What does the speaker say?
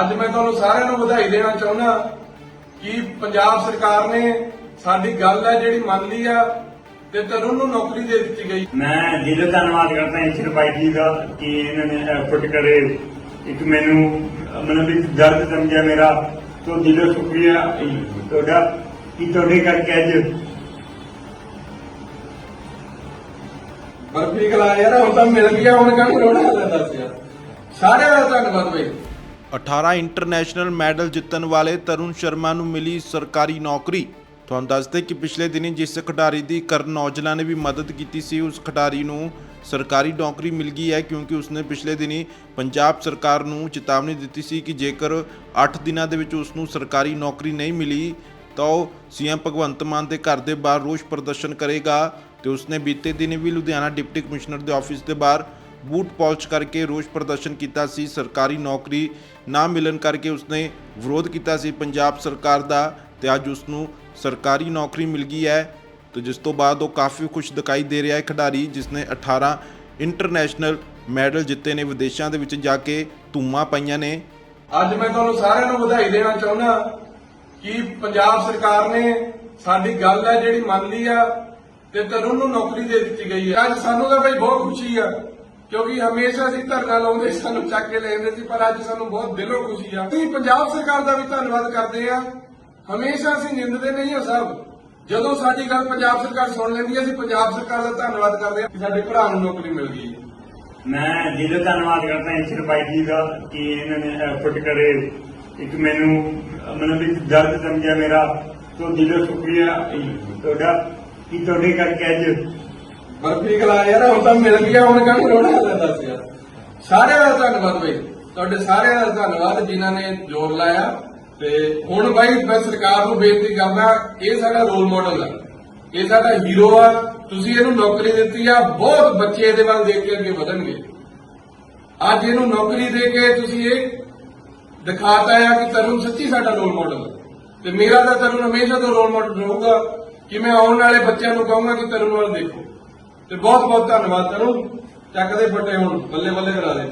ਅੱਜ ਮੈਂ ਤੁਹਾਨੂੰ ਸਾਰਿਆਂ ਨੂੰ ਵਧਾਈ ਦੇਣਾ ਚਾਹੁੰਦਾ ਕਿ ਪੰਜਾਬ ਸਰਕਾਰ ਨੇ ਸਾਡੀ ਗੱਲ ਹੈ ਜਿਹੜੀ ਮੰਨ ਲਈ ਆ ਤੇ ਤਰੁਣ ਨੂੰ ਨੌਕਰੀ ਦੇ ਦਿੱਤੀ ਗਈ। ਮੈਂ ਦਿਲੋਂ ਧੰਨਵਾਦ ਕਰਦਾ ਇੰਸ਼ਰ ਬਾਈ ਜੀ ਦਾ ਕਿ ਇਹਨਾਂ ਨੇ ਐਫਰਟ ਕਰੇ। ਇੱਕ ਮੈਨੂੰ ਮਤਲਬ ਇੱਕ ਦਰਦ ਸਮਝਿਆ ਮੇਰਾ ਤੋਂ ਦਿਲੋਂ ਸ਼ੁਕਰੀਆ ਤੁਹਾਡਾ ਕਿ ਤੁਹਾਡੇ ਕਰਕੇ ਅੱਜ ਬਰਫੀ ਖਲਾ ਯਾਰ ਹੁਣ ਤਾਂ ਮਿਲ ਗਿਆ ਹੁਣ ਕਾਹਨੂੰ ਰੋਣਾ? ਲੈ ਦੱਸ ਯਾਰ। ਸਾਰਿਆਂ ਦਾ ਧੰਨਵਾਦ ਬਈ। 18 ਇੰਟਰਨੈਸ਼ਨਲ ਮੈਡਲ ਜਿੱਤਣ ਵਾਲੇ ਤਰੁਣ ਸ਼ਰਮਾ ਨੂੰ ਮਿਲੀ ਸਰਕਾਰੀ ਨੌਕਰੀ। ਤੁਹਾਨੂੰ ਦੱਸਦੇ ਕਿ ਪਿਛਲੇ ਦਿਨੀ ਜਿਸ ਖਿਡਾਰੀ ਦੀ ਕਰਨ ਔਜਲਾ ਨੇ ਵੀ ਮਦਦ ਕੀਤੀ ਸੀ, ਉਸ ਖਿਡਾਰੀ ਨੂੰ ਸਰਕਾਰੀ ਨੌਕਰੀ ਮਿਲ ਗਈ ਹੈ ਕਿਉਂਕਿ ਉਸਨੇ ਪਿਛਲੇ ਦਿਨੀ ਪੰਜਾਬ ਸਰਕਾਰ ਨੂੰ ਚੇਤਾਵਨੀ ਦਿੱਤੀ ਸੀ ਕਿ ਜੇਕਰ 8 ਦਿਨਾਂ ਦੇ ਵਿੱਚ ਉਸ ਨੂੰ ਸਰਕਾਰੀ ਨੌਕਰੀ ਨਹੀਂ ਮਿਲੀ, ਤਾਂ ਉਹ ਸੀਐਮ ਭਗਵੰਤ ਮਾਨ ਦੇ ਘਰ ਦੇ ਬਾਹਰ ਰੋਸ ਪ੍ਰਦਰਸ਼ਨ ਕਰੇਗਾ ਤੇ ਉਸਨੇ ਬੀਤੇ ਦਿਨ ਵੀ ਲੁਧਿਆਣਾ ਡਿਪਟੀ ਕਮਿਸ਼ਨਰ ਦੇ ਆਫਿਸ ਦੇ ਬਾਹਰ ਬੂਟ ਪਾਲਿਸ਼ ਕਰਕੇ ਰੋਸ ਪ੍ਰਦਰਸ਼ਨ ਕੀਤਾ ਸੀ, ਸਰਕਾਰੀ ਨੌਕਰੀ ਨਾ ਮਿਲਣ ਕਰਕੇ ਉਸਨੇ ਵਿਰੋਧ ਕੀਤਾ ਸੀ। ਪੰਜਾਬ ਸਰਕਾਰ ਦਾ ਤੇ ਅੱਜ ਉਸ ਨੂੰ ਸਰਕਾਰੀ ਨੌਕਰੀ ਮਿਲ ਗਈ ਹੈ ਤੇ ਜਿਸ ਤੋਂ ਬਾਅਦ ਉਹ ਕਾਫੀ ਖੁਸ਼ ਦਿਖਾਈ ਦੇ ਰਿਹਾ ਹੈ ਖਿਡਾਰੀ ਜਿਸ ਨੇ 18 ਇੰਟਰਨੈਸ਼ਨਲ ਮੈਡਲ ਜਿੱਤੇ ਨੇ, ਵਿਦੇਸ਼ਾਂ ਦੇ ਵਿੱਚ ਜਾ ਕੇ ਧੂਮਾਂ ਪਾਈਆਂ ਨੇ। ਅੱਜ ਮੈਂ ਤੁਹਾਨੂੰ ਸਾਰਿਆਂ ਨੂੰ ਵਧਾਈ ਦੇਣਾ ਚਾਹੁੰਦਾ ਕਿ ਪੰਜਾਬ ਸਰਕਾਰ ਨੇ ਸਾਡੀ ਗੱਲ ਹੈ ਜਿਹੜੀ ਮੰਨ ਲਈ ਆ ਤੇ ਤਰੁਣ ਨੂੰ ਨੌਕਰੀ ਦੇ ਦਿੱਤੀ ਗਈ ਹੈ। ਅੱਜ ਸਾਨੂੰ ਤਾਂ ਬਈ ਬਹੁਤ ਖੁਸ਼ੀ ਆ ਕਿਉਂਕਿ ਹਮੇਸ਼ਾ ਅਸੀਂ ਧਰਨਾ ਲਾਉਂਦੇ ਸਾਨੂੰ ਚੱਕ ਕੇ ਲੈ ਜਾਂਦੇ ਸੀ ਪਰ ਅੱਜ ਸਾਨੂੰ ਬਹੁਤ ਦਿਲੋਂ ਖੁਸ਼ੀ ਆ। ਅਸੀਂ ਪੰਜਾਬ ਸਰਕਾਰ ਦਾ ਵੀ ਧੰਨਵਾਦ ਕਰਦੇ ਆ। ਹਮੇਸ਼ਾ ਅਸੀਂ ਨਿੰਦਦੇ ਨਹੀਂ ਹਾਂ ਸਭ। ਜਦੋਂ ਸਾਡੀ ਗੱਲ ਪੰਜਾਬ ਸਰਕਾਰ ਸੁਣ ਲੈਂਦੀ ਹੈ ਅਸੀਂ ਪੰਜਾਬ ਸਰਕਾਰ ਦਾ ਧੰਨਵਾਦ ਕਰਦੇ ਆ ਕਿ ਸਾਡੇ ਭਰਾ ਨੂੰ ਨੌਕਰੀ ਮਿਲ ਗਈ। ਮੈਂ ਦਿਲੋਂ ਧੰਨਵਾਦ ਕਰਦਾ ਇੰਸ਼ਰ ਬਾਈ ਜੀ ਦਾ ਕਿ ਇਹਨਾਂ ਨੇ ਐਫਰਟ ਕਰੇ। ਇੱਕ ਮੈਨੂੰ ਮਤਲਬ ਇੱਕ ਦਰਦ ਸਮਝਿਆ ਮੇਰਾ। ਤੋਂ ਦਿਲੋਂ ਸ਼ੁਕਰੀਆ ਤੁਹਾਡਾ ਕਿ ਤੁਹਾਡੇ ਕਰਕੇ ਅੱਜ ਬਰਫੀ ਖਲਾ ਯਾਰ ਹੁਣ ਤਾਂ ਮਿਲ ਗਿਆ ਹੁਣ ਕਾਹਨੂੰ ਰੋਣਾ? ਲੈ ਸਾਰਿਆਂ ਦਾ ਧੰਨਵਾਦ ਬਈ। ਤੁਹਾਡੇ ਸਾਰਿਆਂ ਦਾ ਧੰਨਵਾਦ ਜਿਨ੍ਹਾਂ ਨੇ ਜ਼ੋਰ ਲਾਇਆ। ਤੇ ਹੁਣ ਬਾਈ, ਮੈਂ ਸਰਕਾਰ ਨੂੰ ਬੇਨਤੀ ਕਰਦਾ, ਇਹ ਸਾਡਾ ਰੋਲ ਮਾਡਲ ਆ। ਇਹ ਸਾਡਾ ਹੀਰੋ ਆ। ਤੁਸੀਂ ਇਹਨੂੰ ਨੌਕਰੀ ਦਿੱਤੀ ਆ। ਬਹੁਤ ਬੱਚੇ ਇਹਦੇ ਵੱਲ ਦੇਖ ਕੇ ਅੱਗੇ ਵਧਣਗੇ। ਅੱਜ ਇਹਨੂੰ ਨੌਕਰੀ ਦੇ ਕੇ ਤੁਸੀਂ ਇਹ ਦਿਖਾਤਾ ਆ ਕਿ ਤਰੁਣ ਸੱਚੀ ਸਾਡਾ ਰੋਲ ਮਾਡਲ ਤੇ ਮੇਰਾ ਤਾਂ ਤਰੁਣ ਹਮੇਸ਼ਾ ਤੋਂ ਰੋਲ ਮਾਡਲ ਰਹੂਗਾ। ਕਿ ਮੈਂ ਆਉਣ ਵਾਲੇ ਬੱਚਿਆਂ ਨੂੰ ਕਹੂੰਗਾ ਕਿ ਤਰੁਣ ਵੱਲ ਦੇਖੋ। ਤੇ ਬਹੁਤ ਬਹੁਤ ਧੰਨਵਾਦ ਚੱਕ ਚੱਕਦੇ ਫੱਟੇ ਹੁਣ ਬੱਲੇ ਬੱਲੇ ਕਰਾ ਦੇ।